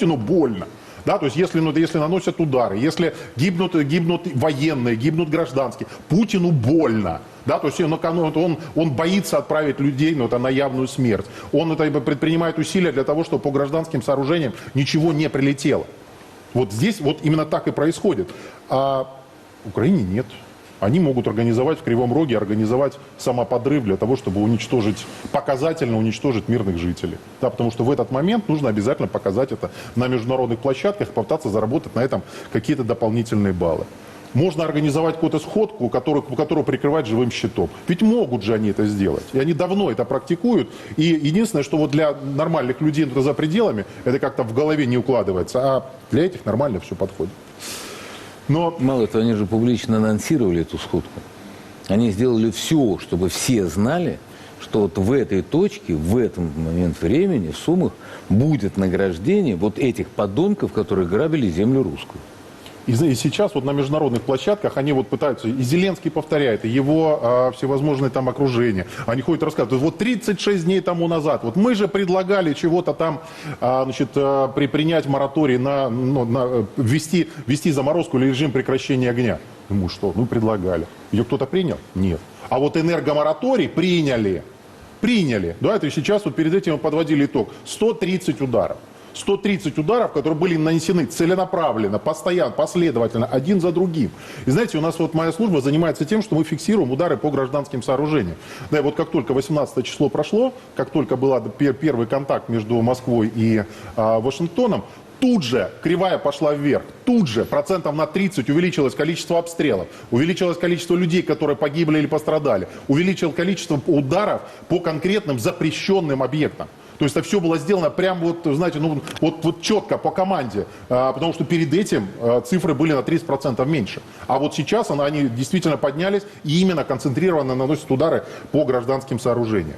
Путину больно. Да, то есть если, ну, если наносят удары, если гибнут, гибнут военные, гибнут гражданские, Путину больно. Да, то есть он, он, он боится отправить людей ну, это на явную смерть. Он это предпринимает усилия для того, чтобы по гражданским сооружениям ничего не прилетело. Вот здесь вот именно так и происходит. А Украине нет. Они могут организовать в Кривом Роге, организовать самоподрыв для того, чтобы уничтожить, показательно уничтожить мирных жителей. Да, потому что в этот момент нужно обязательно показать это на международных площадках, попытаться заработать на этом какие-то дополнительные баллы. Можно организовать какую-то сходку, которую, которую прикрывать живым щитом. Ведь могут же они это сделать. И они давно это практикуют. И единственное, что вот для нормальных людей за пределами, это как-то в голове не укладывается. А для этих нормально все подходит. Но... Мало того, они же публично анонсировали эту сходку. Они сделали все, чтобы все знали, что вот в этой точке, в этом момент времени, в Сумах, будет награждение вот этих подонков, которые грабили землю русскую. И, и сейчас вот на международных площадках они вот пытаются, и Зеленский повторяет, и его а, всевозможные там окружения, они ходят рассказывают, вот 36 дней тому назад, вот мы же предлагали чего-то там, а, значит, а, при, принять мораторий на, ну, на ввести, ввести заморозку или режим прекращения огня. Ну что, ну предлагали. Ее кто-то принял? Нет. А вот энергомораторий приняли. Приняли. Да, это сейчас вот перед этим мы подводили итог. 130 ударов. 130 ударов, которые были нанесены целенаправленно, постоянно, последовательно, один за другим. И знаете, у нас вот моя служба занимается тем, что мы фиксируем удары по гражданским сооружениям. Да, и вот как только 18 число прошло, как только был первый контакт между Москвой и а, Вашингтоном, Тут же кривая пошла вверх, тут же процентов на 30 увеличилось количество обстрелов, увеличилось количество людей, которые погибли или пострадали, увеличилось количество ударов по конкретным запрещенным объектам. То есть это все было сделано прям вот, знаете, ну вот, вот четко по команде, а, потому что перед этим а, цифры были на 30% меньше. А вот сейчас они действительно поднялись и именно концентрированно наносят удары по гражданским сооружениям.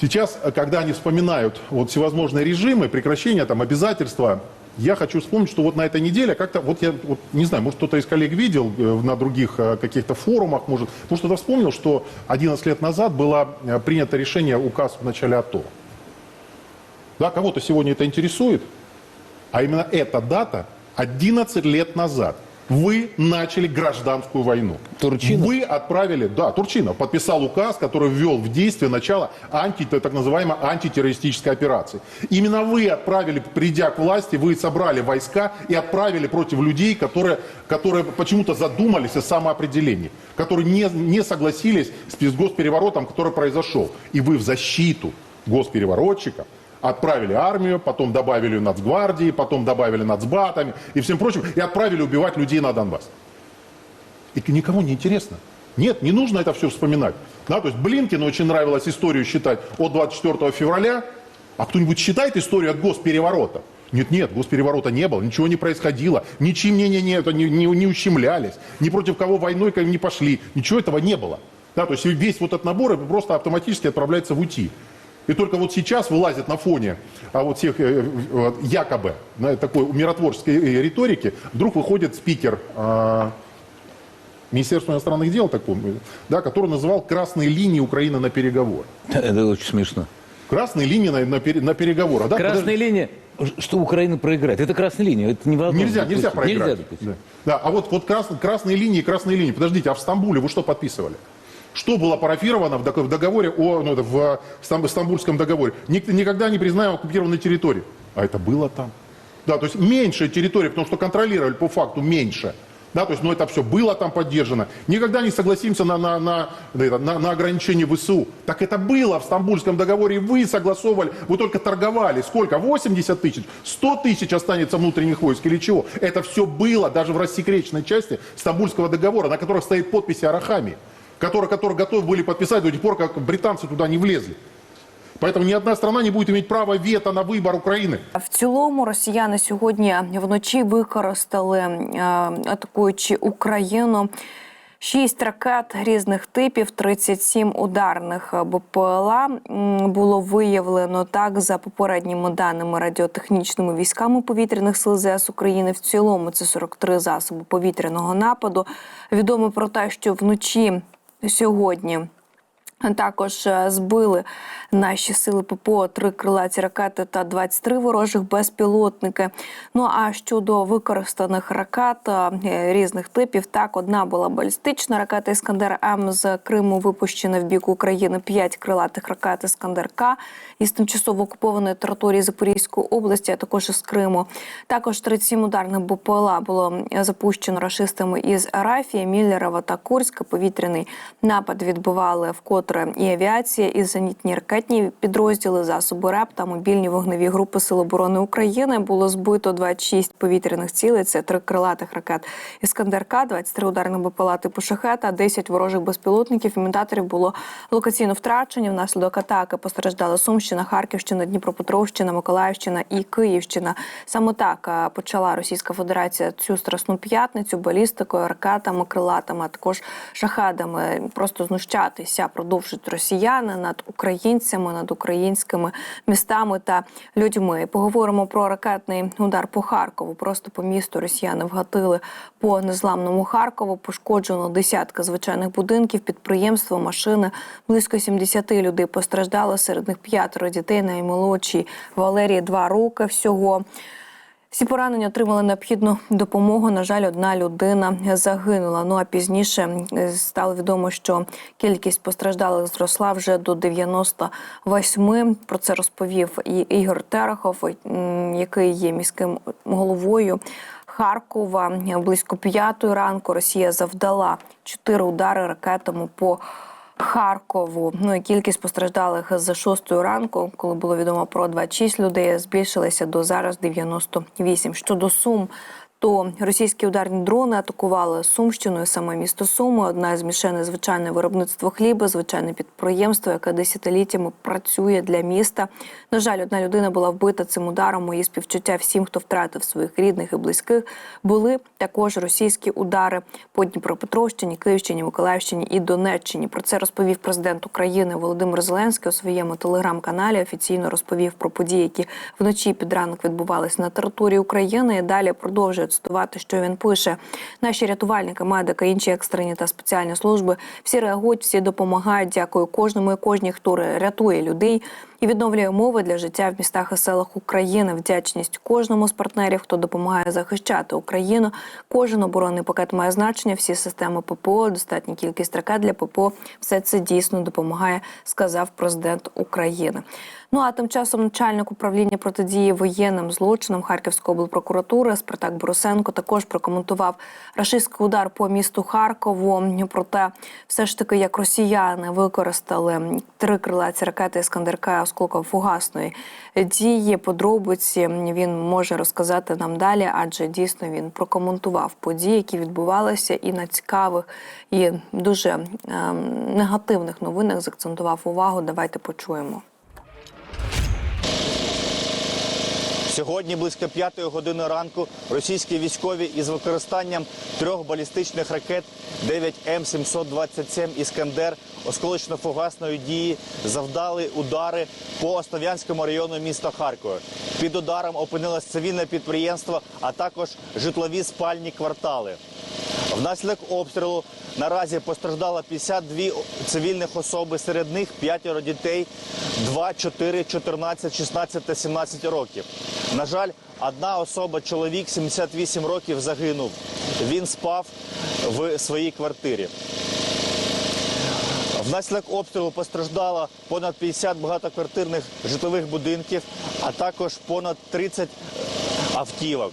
Сейчас, когда они вспоминают вот всевозможные режимы, прекращения, там, обязательства, я хочу вспомнить, что вот на этой неделе как-то, вот я вот, не знаю, может кто-то из коллег видел э, на других каких-то форумах, может, может кто-то вспомнил, что 11 лет назад было принято решение, указ в начале АТО. Да, кого-то сегодня это интересует, а именно эта дата 11 лет назад вы начали гражданскую войну. Турчинов? Вы отправили, да, Турчинов подписал указ, который ввел в действие начало анти, так называемой антитеррористической операции. Именно вы отправили, придя к власти, вы собрали войска и отправили против людей, которые, которые почему-то задумались о самоопределении, которые не, не согласились с госпереворотом, который произошел. И вы в защиту госпереворотчиков Отправили армию, потом добавили нацгвардии, потом добавили нацбатами и всем прочим, и отправили убивать людей на Донбасс. И никому не интересно. Нет, не нужно это все вспоминать. Да, то есть Блинкину очень нравилось историю считать от 24 февраля, а кто-нибудь считает историю от госпереворота? Нет, нет, госпереворота не было, ничего не происходило, ничьи мнения не, не, не, не ущемлялись, ни против кого войной не пошли, ничего этого не было. Да, то есть весь вот этот набор просто автоматически отправляется в УТИ. И только вот сейчас вылазит на фоне а вот всех э, якобы такой миротворческой э, риторики, вдруг выходит спикер э, Министерства иностранных дел, такой, да, который называл красные линии Украины на переговоры. Это очень смешно. Красные линии на, на, на переговоры. Да, Красные подожди. линии, что Украина проиграет. Это красная линия, это невозможно. Нельзя, нельзя проиграть. Нельзя допустить. Да. да, а вот, вот крас, красные линии, красные линии. Подождите, а в Стамбуле вы что подписывали? Что было парафировано в договоре о, ну, в Стамбульском договоре? Никогда не признаем оккупированной территории. А это было там. Да, то есть меньшая территория, потому что контролировали по факту меньше. Да, то есть, ну, это все было там поддержано. Никогда не согласимся на, на, на, на, на ограничение ВСУ. Так это было в Стамбульском договоре, вы согласовывали, вы только торговали. Сколько? 80 тысяч? 100 тысяч останется внутренних войск или чего? Это все было даже в рассекреченной части Стамбульского договора, на которых стоит подпись Арахами которые, которые готовы были подписать до тех пор, как британцы туда не влезли. Поэтому ні одна страна не буде мати права вето на вибор України. В цілому росіяни сьогодні вночі використали, е, атакуючи Україну. Шість ракет різних типів, 37 ударних БПЛА м, було виявлено так за попередніми даними радіотехнічними військами повітряних сил ЗС України. В цілому це 43 засоби повітряного нападу. Відомо про те, що вночі сьогодні. Також е, збили наші сили ППО три крилаті ракети та 23 ворожих безпілотники. Ну а щодо використаних ракет е, різних типів, так одна була балістична ракета Іскандер М з Криму випущена в бік України. П'ять крилатих ракет Іскандер К із тимчасово окупованої території Запорізької області, а також із Криму. Також 37 ударних БПЛА було запущено рашистами із Арафії, Міллерова та Курська. Повітряний напад відбивали вкотре і авіація, і зенітні ракетні підрозділи, засоби РЕП та мобільні вогневі групи Сил оборони України. Було збито 26 повітряних цілей. Це три крилатих ракет Іскандер-К, 23 ударних БПЛА типу шахета, 10 ворожих безпілотників. Імітаторів було локаційно втрачені. Внаслідок атаки постраждали Сумщина, Харківщина, Дніпропетровщина, Миколаївщина і Київщина. Саме так е, почала Російська Федерація цю страсну п'ятницю балістикою, ракетами, крилатами, а також шахедами. Просто знущатися продовжують росіяни над українцями, над українськими містами та людьми. Поговоримо про ракетний удар по Харкову. Просто по місту росіяни вгатили по незламному Харкову. Пошкоджено десятки звичайних будинків, підприємства, машини. Близько 70 людей постраждало. Серед них п'ятеро дітей. Наймолодшій Валерії два роки всього. Всі поранені отримали необхідну допомогу. На жаль, одна людина загинула. Ну а пізніше е, стало відомо, що кількість постраждалих зросла вже до 98. Про це розповів і Ігор Терехов, який є міським головою. Харкова близько п'ятої ранку Росія завдала чотири удари ракетами по Харкову. Ну і кількість постраждалих з 6 ранку, коли було відомо про 26 людей, збільшилася до зараз 98. Щодо сум. То російські ударні дрони атакували Сумщиною, саме місто Суми. Одна з мішеней звичайне виробництво хліба, звичайне підприємство, яке десятиліттями працює для міста. На жаль, одна людина була вбита цим ударом. Мої співчуття всім, хто втратив своїх рідних і близьких. Були також російські удари по Дніпропетровщині, Київщині, Миколаївщині і Донеччині. Про це розповів президент України Володимир Зеленський у своєму телеграм-каналі. Офіційно розповів про події, які вночі під ранок відбувалися на території України. І далі продовжує цитувати, що він пише: наші рятувальники, медики, інші екстрені та спеціальні служби всі реагують, всі допомагають. Дякую кожному і кожній, хто рятує людей і відновлює умови для життя в містах і селах України. Вдячність кожному з партнерів, хто допомагає захищати Україну. Кожен оборонний пакет має значення. Всі системи ППО, достатня кількість ракет для ППО. Все це дійсно допомагає, сказав президент України. Ну а тим часом начальник управління протидії воєнним злочинам Харківської облпрокуратури Спартак Борисенко також прокоментував рашистський удар по місту Харкову. Проте, все ж таки, як росіяни використали три крилаті ракети Іскандерка осколково фугасної дії. Подробиці він може розказати нам далі, адже дійсно він прокоментував події, які відбувалися, і на цікавих і дуже ем, негативних новинах закцентував увагу. Давайте почуємо. Сьогодні близько п'ятої години ранку російські військові із використанням трьох балістичних ракет 9М727 Іскандер осколочно-фугасної дії завдали удари по Основ'янському району міста Харкова. Під ударом опинилось цивільне підприємство, а також житлові спальні квартали. Внаслідок обстрілу наразі постраждало 52 цивільних особи, серед них п'ятеро дітей 2, 4, 14, 16 та 17 років. На жаль, одна особа, чоловік 78 років, загинув. Він спав в своїй квартирі. Внаслідок обстрілу постраждало понад 50 багатоквартирних житлових будинків, а також понад 30 автівок.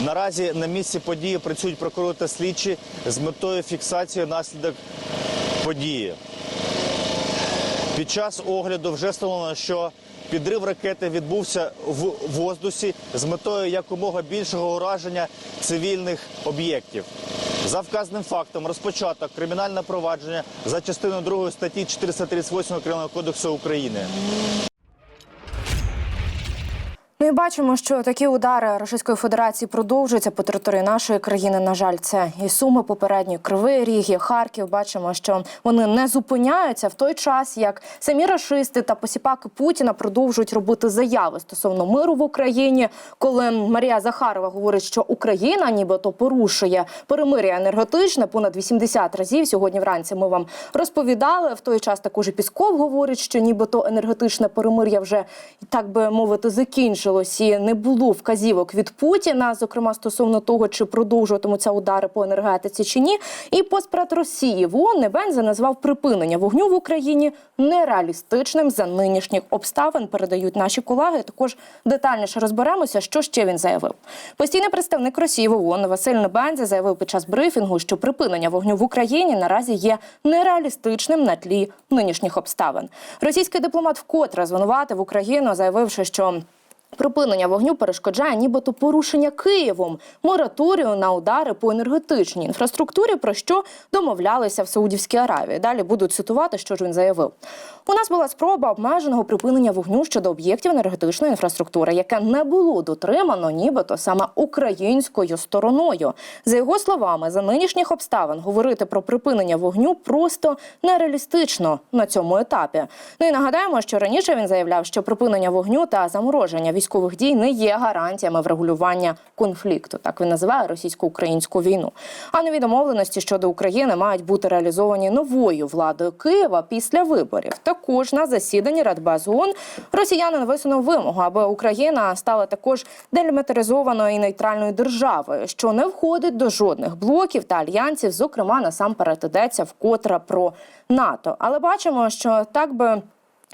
Наразі на місці події працюють прокурори та слідчі з метою фіксації наслідок події. Під час огляду вже встановлено, що підрив ракети відбувся в воздусі з метою якомога більшого ураження цивільних об'єктів. За вказаним фактом розпочато кримінальне провадження за частиною 2 статті 438 Кримінального кодексу України. Ну і бачимо, що такі удари Російської Федерації продовжуються по території нашої країни. На жаль, це і суми попередні Кривий Ріг, і Харків. Бачимо, що вони не зупиняються в той час, як самі рашисти та посіпаки Путіна продовжують робити заяви стосовно миру в Україні. Коли Марія Захарова говорить, що Україна нібито порушує перемир'я енергетичне понад 80 разів. Сьогодні вранці ми вам розповідали. В той час також і Пісков говорить, що нібито енергетичне перемир'я вже так би мовити закінчилось і не було вказівок від Путіна, зокрема стосовно того, чи продовжуватимуться удари по енергетиці чи ні. І поспред Росії в ООН Небенза назвав припинення вогню в Україні нереалістичним за нинішніх обставин. Передають наші колеги. Також детальніше розберемося, що ще він заявив. Постійний представник Росії в ООН Василь Небензя заявив під час брифінгу, що припинення вогню в Україні наразі є нереалістичним на тлі нинішніх обставин. Російський дипломат вкотре звинуватив Україну, заявивши, що Припинення вогню перешкоджає нібито порушення Києвом мораторію на удари по енергетичній інфраструктурі, про що домовлялися в Саудівській Аравії. Далі будуть цитувати, що ж він заявив. У нас була спроба обмеженого припинення вогню щодо об'єктів енергетичної інфраструктури, яке не було дотримано, нібито саме українською стороною. За його словами, за нинішніх обставин говорити про припинення вогню просто нереалістично на цьому етапі. Ну і нагадаємо, що раніше він заявляв, що припинення вогню та замороження військових дій не є гарантіями врегулювання конфлікту. Так він називає російсько-українську війну. А нові домовленості щодо України мають бути реалізовані новою владою Києва після виборів. Також на засіданні Радбез ООН росіянин висунув вимогу, аби Україна стала також делімітаризованою і нейтральною державою, що не входить до жодних блоків та альянсів. Зокрема, насамперед йдеться вкотре про НАТО. Але бачимо, що так би.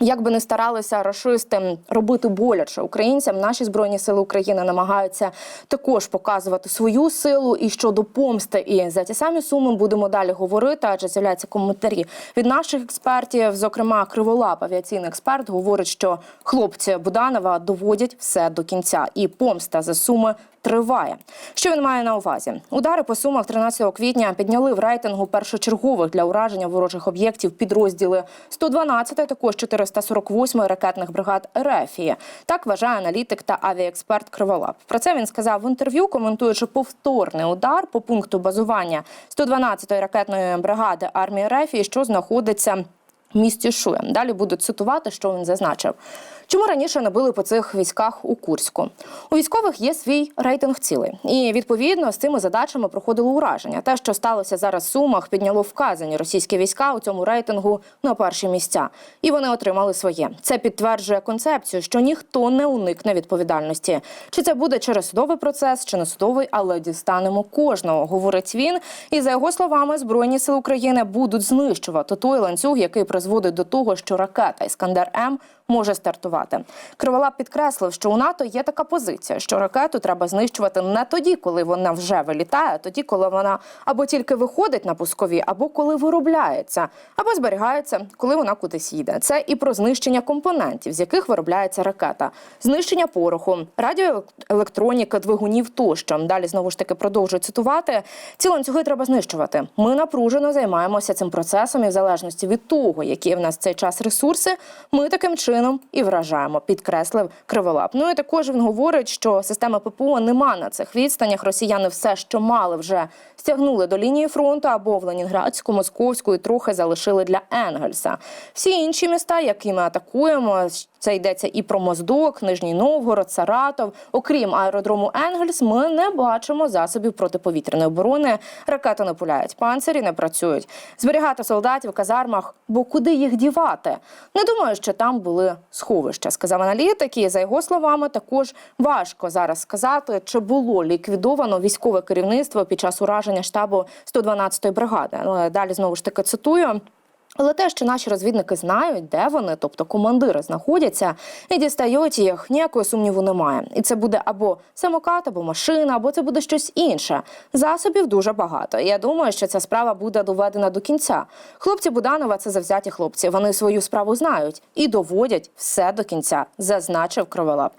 Як би не старалися рашисти робити боляче українцям, наші збройні сили України намагаються також показувати свою силу і щодо помсти. І за ті самі суми будемо далі говорити, адже з'являються коментарі від наших експертів. Зокрема, криволап авіаційний експерт говорить, що хлопці Буданова доводять все до кінця, і помста за суми триває. Що він має на увазі? Удари по сумах 13 квітня підняли в рейтингу першочергових для ураження ворожих об'єктів підрозділи 112, також 448 ракетних бригад РФії. Так вважає аналітик та авіаексперт Криволап. Про це він сказав в інтерв'ю, коментуючи повторний удар по пункту базування 112-ї ракетної бригади армії РФії, що знаходиться в місті Шуя. Далі буду цитувати, що він зазначив. Чому раніше не били по цих військах у Курську? У військових є свій рейтинг цілей, і відповідно з цими задачами проходило ураження. Те, що сталося зараз в Сумах, підняло вказані російські війська у цьому рейтингу на перші місця, і вони отримали своє. Це підтверджує концепцію, що ніхто не уникне відповідальності. Чи це буде через судовий процес, чи не судовий, але дістанемо кожного, говорить він. І за його словами, збройні сили України будуть знищувати той ланцюг, який призводить до того, що ракета Іскандер М може стартувати. Криволап підкреслив, що у НАТО є така позиція, що ракету треба знищувати не тоді, коли вона вже вилітає, а тоді, коли вона або тільки виходить на пускові, або коли виробляється, або зберігається, коли вона кудись їде. Це і про знищення компонентів, з яких виробляється ракета, знищення пороху, радіоелектроніки, двигунів тощо. Далі знову ж таки продовжую цитувати. Ці ланцюги треба знищувати. Ми напружено займаємося цим процесом, і в залежності від того, які в нас цей час ресурси, ми таким чином і вражаємо, підкреслив Криволап. Ну і також він говорить, що система ППО нема на цих відстанях. Росіяни все, що мали, вже стягнули до лінії фронту або в Ленінградську, Московську і трохи залишили для Енгельса. Всі інші міста, які ми атакуємо, це йдеться і про Моздок, Нижній Новгород, Саратов. Окрім аеродрому Енгельс, ми не бачимо засобів протиповітряної оборони. Ракети не пуляють, панцирі не працюють. Зберігати солдатів в казармах, бо куди їх дівати? Не думаю, що там були сховища, сказав аналітик. І за його словами, також важко зараз сказати, чи було ліквідовано військове керівництво під час ураження штабу 112-ї бригади. Ну, Далі знову ж таки цитую. Але те, що наші розвідники знають, де вони, тобто командири, знаходяться і дістають їх, ніякого сумніву немає. І це буде або самокат, або машина, або це буде щось інше. Засобів дуже багато. Я думаю, що ця справа буде доведена до кінця. Хлопці Буданова це завзяті хлопці. Вони свою справу знають і доводять все до кінця, зазначив Кроволап.